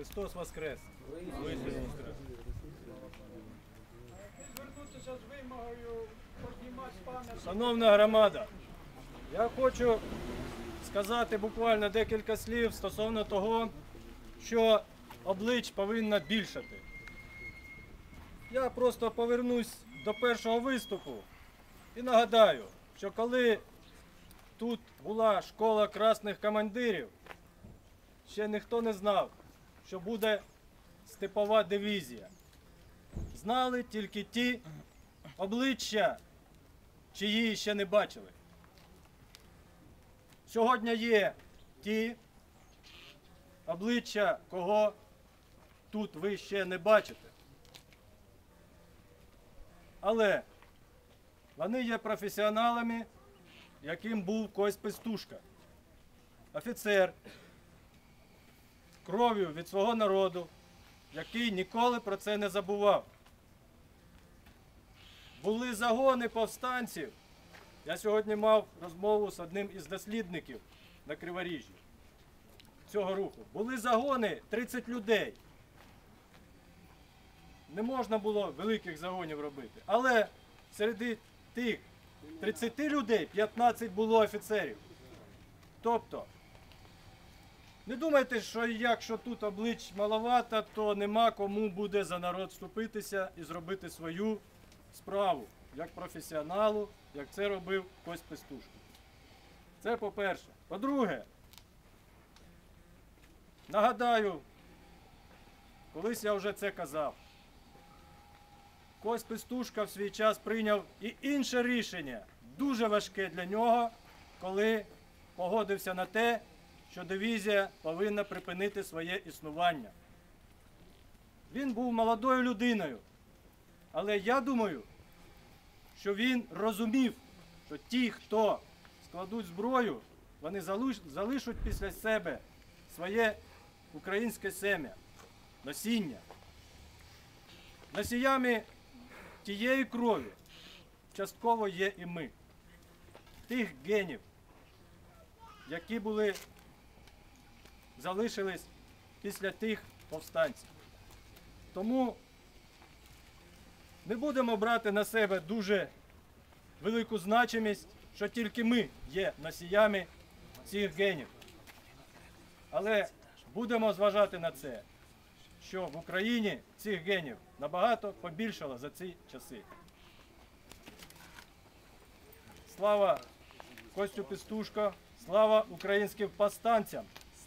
Христос Воскрес! Звернутися з вимогою. Шановна громада, я хочу сказати буквально декілька слів стосовно того, що облич повинно більшати. Я просто повернусь до першого виступу і нагадаю, що коли тут була школа красних командирів, ще ніхто не знав, що буде степова дивізія. Знали тільки ті обличчя, чиї ще не бачили. Сьогодні є ті обличчя, кого тут ви ще не бачите. Але вони є професіоналами, яким був Кось Пестушка. Офіцер кров'ю від свого народу, який ніколи про це не забував. Були загони повстанців. Я сьогодні мав розмову з одним із дослідників на Криворіжжі цього руху. Були загони 30 людей. Не можна було великих загонів робити. Але серед тих 30 людей 15 було офіцерів. Тобто, не думайте, що якщо тут облич маловато, то нема кому буде за народ вступитися і зробити свою справу як професіоналу, як це робив Кость Пестушко. Це по-перше. По-друге, нагадаю, колись я вже це казав. Кость Пестушка в свій час прийняв і інше рішення, дуже важке для нього, коли погодився на те, що дивізія повинна припинити своє існування. Він був молодою людиною, але я думаю, що він розумів, що ті, хто складуть зброю, вони залишать після себе своє українське сем'я, насіння. Носіями тієї крові частково є і ми, тих генів, які були, залишились після тих повстанців. Тому не будемо брати на себе дуже велику значимість, що тільки ми є носіями цих генів. Але будемо зважати на це, що в Україні цих генів набагато побільшало за ці часи. Слава Костю Пестушко, слава українським повстанцям!